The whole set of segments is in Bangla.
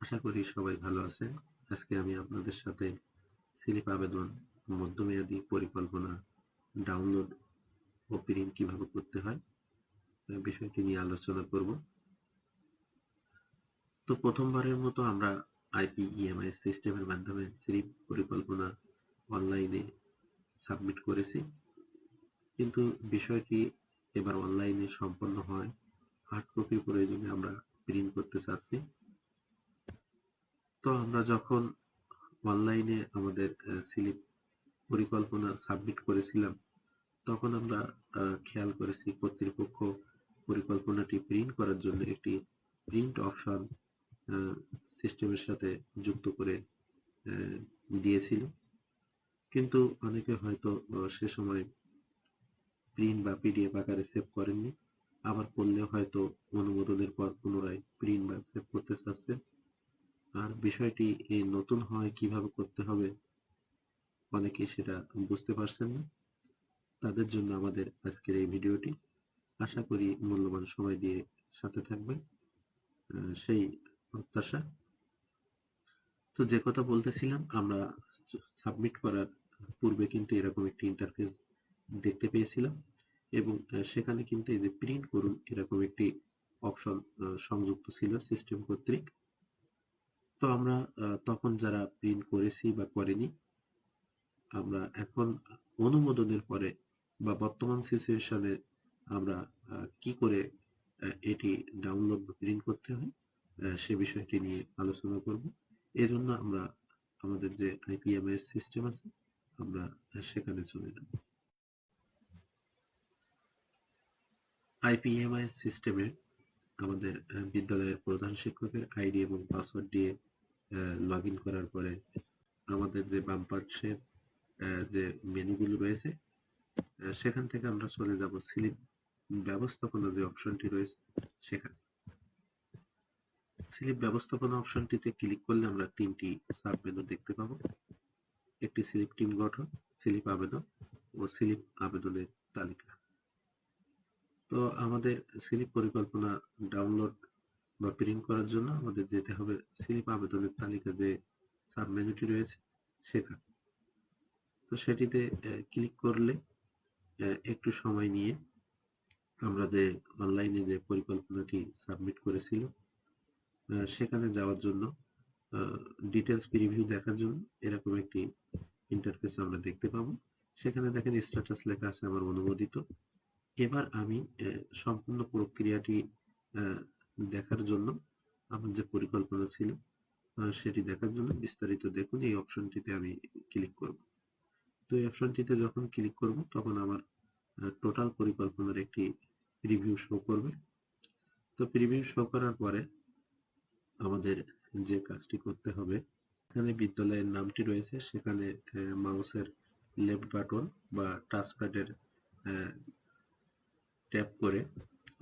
আশা করি সবাই ভালো আছেন। আজকে আমি আপনাদের সাথে স্লিপ আবেদন মধ্যমেয়াদী পরিকল্পনা ডাউনলোড ও প্রিন্ট কীভাবে করতে হয় বিষয়টি নিয়ে আলোচনা করব। তো প্রথমবারের মতো আমরা আইপি ইএমআই সিস্টেমের মাধ্যমে স্লিপ পরিকল্পনা অনলাইনে সাবমিট করেছি। কিন্তু বিষয়টি এবার অনলাইনে সম্পন্ন হয়। হার্ড কপি প্রয়োজনে আমরা প্রিন্ট করতে চাচ্ছি। তো আমরা যখন অনলাইনে আমাদের স্লিপ পরিকল্পনা সাবমিট করেছিলাম, তখন আমরা খেয়াল করেছি কর্তৃপক্ষ পরিকল্পনাটি প্রিন্ট করার জন্য একটি প্রিন্ট অপশন সিস্টেমের সাথে যুক্ত করে দিয়েছিল। কিন্তু অনেকে হয়তো সে সময় প্রিন্ট বা পিডিএফ আকারে সেভ করেননি। আবার করলেও হয়তো অনুমোদনের পর পুনরায় প্রিন্ট বা সেভ করতে চাচ্ছে। আর বিষয়টি এই নতুন হয় কীভাবে করতে হবে, অনেকে সেটা বুঝতে পারছেন না। তাদের জন্য আমাদের আজকের এই ভিডিওটি। আশা করি মূল্যবান সময় দিয়ে সাথে থাকবেন। সেই প্রত্যাশা। তো যে কথা বলতেছিলাম, আমরা সাবমিট করার পূর্বে কিন্তু এরকম একটি ইন্টারফেস দেখতে পেয়েছিলাম এবং সেখানে কিন্তু এই যে প্রিন্ট করুন এরকম একটি অপশন সংযুক্ত ছিল সিস্টেম কর্তৃক। তো আমরা তখন যারা প্রিন্ট করেছি বা করেনি, আমরা এখন অনুমোদনের পরে বা বর্তমান সিচুয়েশনে আমরা কি করে এটি ডাউনলোড বা প্রিন্ট করতে হয় সে বিষয়টি নিয়ে আলোচনা করব। এজন্য আমরা, আমাদের যে আইপিএমএস সিস্টেম আছে, আমরা সেখানে চলে যাব। আইপিএমআই সিস্টেমে আমাদের বিদ্যালয়ের প্রধান শিক্ষকের আইডি এবং পাসওয়ার্ড দিয়ে লগ করার পরে আমাদের যে বাম পার্শ্বের যে মেনুগুলো রয়েছে সেখান থেকে আমরা চলে যাব স্লিপ ব্যবস্থাপনা যে অপশনটি রয়েছে সেখানে। স্লিপ ব্যবস্থাপনা অপশনটিতে ক্লিক করলে আমরা তিনটি সাব মেনু দেখতে পাবো। একটি স্লিপ টিম গঠন স্লিপ আবেদন ও স্লিপ আবেদনের তালিকা। তো আমাদের স্লিপ পরিকল্পনা ডাউনলোড বা প্রিন্ট করার জন্য আমাদের যেতে হবে স্লিপ আবেদনের তালিকা যে সাব মেনুটি রয়েছে সেখানে তো সেটিতে ক্লিক করলে একটু সময় নিয়ে আমরা যে অনলাইনে যে পরিকল্পনাটি সাবমিট করেছিল সেখানে যাওয়ার জন্য ডিটেলস প্রিভিউ দেখার জন্য এরকম একটি ইন্টারফেস আমরা দেখতে পাবো। সেখানে দেখেন স্ট্যাটাস লেখা আছে আমার অনুমোদিত। এবার আমি সম্পূর্ণ প্রক্রিয়াটি দেখার জন্য আমার যে পরিকল্পনা ছিল সেটি দেখার জন্য বিস্তারিত দেখুন, এই অপশনটিতে আমি ক্লিক করব। তো এই অপশনটিতে যখন ক্লিক করব, তখন আমার টোটাল পরিকল্পনার একটি প্রিভিউ শো করবে। তো প্রিভিউ শো করার পরে আমাদের যে কাজটি করতে হবে, এখানে বিদ্যালয়ের নামটি রয়েছে, সেখানে মাউসের লেফট বাটন বা টাচপ্যাডের ট্যাপ করে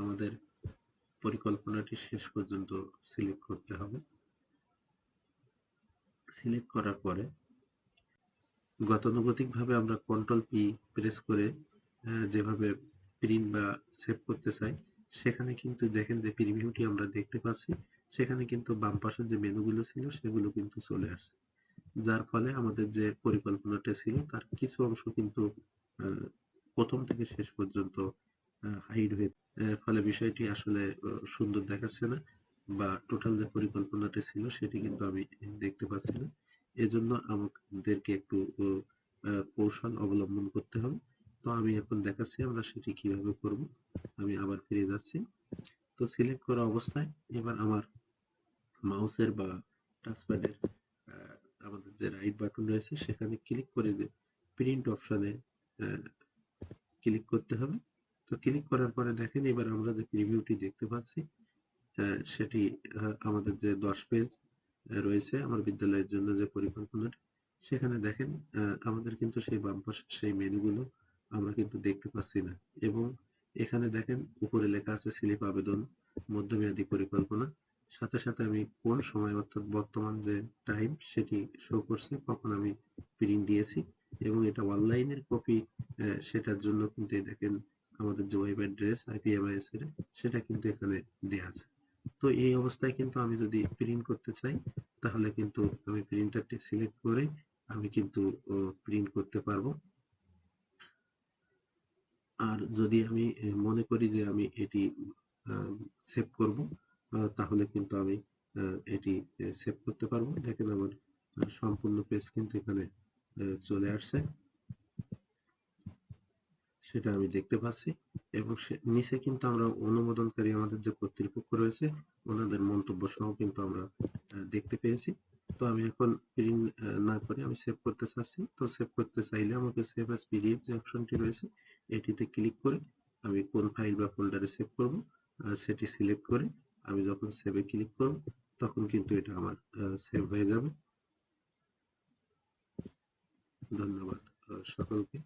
আমাদের পরিকল্পনাটি শেষ পর্যন্ত সিলেক্ট করতে হবে। সিলেক্ট করার পরে গতানুগতিকভাবে আমরা কন্ট্রোল পি প্রেস করে যেভাবে প্রিন্ট বা সেভ করতে চাই, সেখানে কিন্তু দেখেন যে প্রিভিউটি আমরা দেখতে পাচ্ছি। সেখানে কিন্তু বাম পাশের যে মেনুগুলো ছিল, সেগুলো কিন্তু চলে আসছে। যার ফলে আমাদের যে পরিকল্পনাটা ছিল, তার কিছু অংশ কিন্তু প্রথম থেকে শেষ পর্যন্ত হাইড হয়ে ফলে বিষয়টি আসলে সুন্দর দেখাচ্ছে না বা টোটাল যে পরিকল্পনাটি ছিল সেটি কিন্তু আমি দেখতে পাচ্ছি না। এজন্য আমাদেরকে একটু কৌশল অবলম্বন করতে হবে। তো আমি এখন দেখাচ্ছি আমরা সেটি কীভাবে করব। আমি আবার ফিরে যাচ্ছি। তো সিলেক্ট করা অবস্থায় এবার আমার মাউসের বা টাচপ্যাডের আমাদের যে রাইট বাটন রয়েছে সেখানে ক্লিক করে প্রিন্ট অপশনে ক্লিক করতে হবে। তো ক্লিক করার পরে দেখেন, এবার আমরা যে প্রিভিউটি দেখতে পাচ্ছি সেটি আমাদের যে দশ পেজ রয়েছে আমার বিদ্যালয়ের জন্য যে পরিকল্পনাটি, সেখানে দেখেন আমাদের কিন্তু সেই বাম পাশে সেই মেনুগুলো আমরা কিন্তু দেখতে পাচ্ছি না। এবং এখানে দেখেন, উপরে লেখা আছে স্লিপ আবেদন, মধ্যমেয়াদী পরিকল্পনা। সাথে সাথে আমি কোন সময়, অর্থাৎ বর্তমান যে টাইম সেটি শো করছে, কখন আমি প্রিন্ট দিয়েছি। এবং এটা অনলাইনের কপি সেটার জন্য কিন্তু দেখেন আমাদের যে ওয়েব অ্যাড্রেস আইপিএমআইএস এর, সেটা কিন্তু এখানে দেওয়া আছে। তো এই অবস্থায় কিন্তু আমি যদি প্রিন্ট করতে চাই, তাহলে কিন্তু আমি প্রিন্টারটি সিলেক্ট করে আমি কিন্তু প্রিন্ট করতে পারব। আর যদি আমি মনে করি যে আমি এটি সেভ করব তাহলে কিন্তু আমি এটি সেভ করতে পারব। দেখেন আমার সম্পূর্ণ পেজ কিন্তু এখানে চলে আসছে। সেটা আমি দেখতে পাচ্ছি এবং নিচে কিন্তু আমরা অনুমোদনকারী আমাদের যে কর্তৃপক্ষ রয়েছে, ওনাদের মন্তব্য সহ কিন্তু আমরা দেখতে পেয়েছি। তো আমি এখন প্রিন্ট না করে আমি সেভ করতে চাচ্ছি। তো সেভ করতে চাইলে আমাকে সেভ অ্যাজ পিডিএফ যে অপশনটি রয়েছে, এটিতে ক্লিক করে আমি কোন ফাইল বা ফোল্ডারে সেভ করব সেটি সিলেক্ট করে আমি যখন সেভে ক্লিক করব, তখন কিন্তু এটা আমার সেভ হয়ে যাবে। ধন্যবাদ সকলকে।